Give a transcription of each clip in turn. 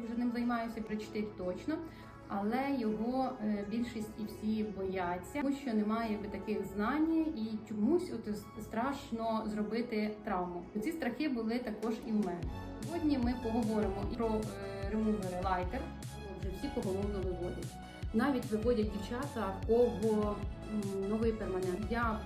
років вже ним займаюся, при 4 точно. Але його е, більшість і всі бояться, тому що немає якби, таких знань і чомусь от страшно зробити травму. Ці страхи були також і в мене. Сьогодні ми поговоримо і про е, ремувери лайтер. Вже всі поголовно виводять. Навіть виводять дівчата, в кого новий перманент. Я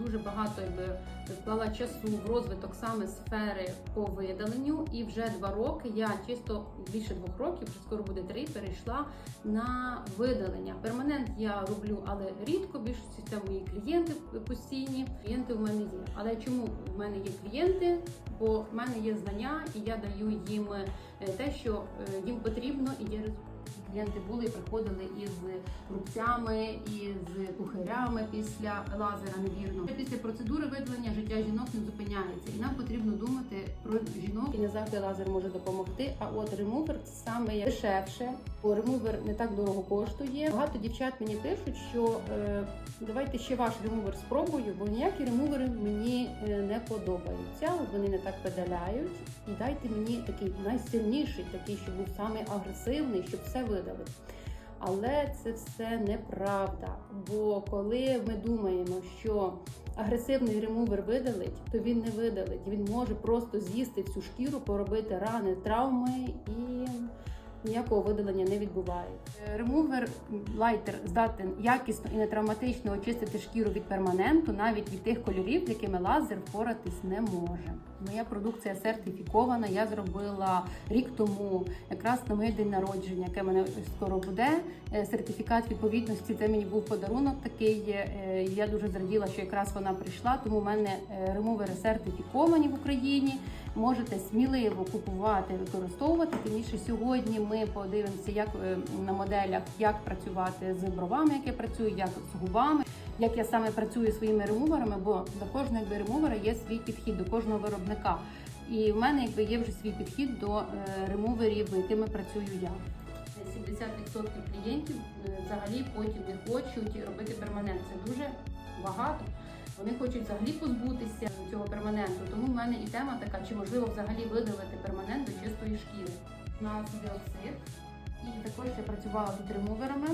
дуже багато якби, вклала часу в розвиток саме сфери по видаленню, і вже два роки я чисто більше двох років, вже скоро буде три, перейшла на видалення. Перманент я роблю, але рідко більшості це мої клієнти постійні. Клієнти в мене є. Але чому в мене є клієнти? Бо в мене є знання, і я даю їм е, те, що е, їм потрібно, і є результат. Клієнти були і приходили із рубцями, із пухирями після лазера невірно. Після процедури видалення життя жінок не зупиняється, і нам потрібно думати про жінок. І не завжди лазер може допомогти. А от ремувер це саме дешевше, бо ремувер не так дорого коштує. Багато дівчат мені пишуть, що е, давайте ще ваш ремувер спробую, бо ніякі ремувери мені е, не подобаються. Вони не так видаляють. І дайте мені такий найсильніший, такий, щоб був самий агресивний, щоб все видалити. Але це все неправда. Бо коли ми думаємо, що агресивний ремувер видалить, то він не видалить. Він може просто з'їсти всю шкіру, поробити рани, травми і ніякого видалення не відбувається. Ремувер лайтер здатен якісно і нетравматично очистити шкіру від перманенту, навіть від тих кольорів, якими лазер впоратись не може. Моя продукція сертифікована. Я зробила рік тому, якраз на моє день народження, яке мене скоро буде. Е, Сертифікат відповідності це мені був подарунок такий. Е, Я дуже зраділа, що якраз вона прийшла. Тому в мене е, ремувери сертифіковані в Україні. Можете сміливо купувати, використовувати. Тим більше сьогодні ми подивимося, як е, на моделях, як працювати з бровами, як я працюю, як з губами, як я саме працюю своїми ремуверами, бо до кожного ремувера є свій підхід до кожного виробника. І в мене якби є вже свій підхід до е, ремуверів, якими працюю я. 70% клієнтів е, взагалі потім не хочуть робити перманент. Це дуже багато. Вони хочуть взагалі позбутися цього перманенту. Тому в мене і тема така, чи можливо взагалі видалити перманент до чистої шкіри. У нас біоксид. Також я працювала тут ремуверами.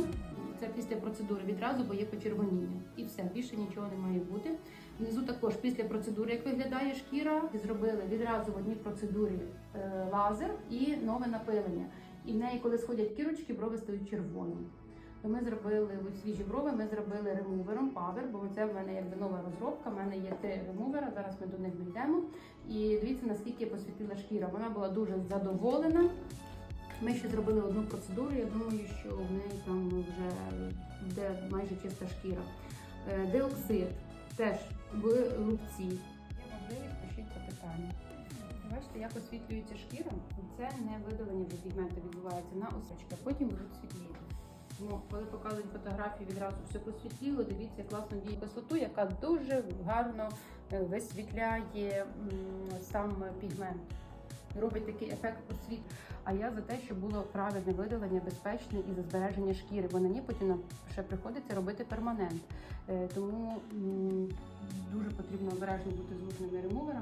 Це після процедури відразу, бо є почервоніння. І все, більше нічого не має бути. Внизу також після процедури, як виглядає шкіра, зробили відразу в одній процедурі е, лазер і нове напилення. І в неї, коли сходять кірочки, брови стають червоними. То ми зробили от свіжі брови, ми зробили ремувером Power, бо це в мене якби нова розробка. У мене є три ремувера. Зараз ми до них дійдемо. І дивіться, наскільки посвітила шкіра. Вона була дуже задоволена. Ми ще зробили одну процедуру. Я думаю, що в неї там вже буде майже чиста шкіра. Е, Деоксид теж в рубці. Є можливість пишіть запитання. Бачите, як освітлюється шкіра. Це не видалення вже пігменту відбувається на осочка, потім будуть світліти. Тому, коли показують фотографії, відразу все просвітліло. Дивіться класно діє кислоту, яка дуже гарно е, висвітляє сам пігмент. Робить такий ефект освіт. А я за те, щоб було правильне видалення, безпечне і за збереження шкіри, бо на ній потім ще приходиться робити перманент. Е, Тому дуже потрібно обережно бути з лужними ремуверами,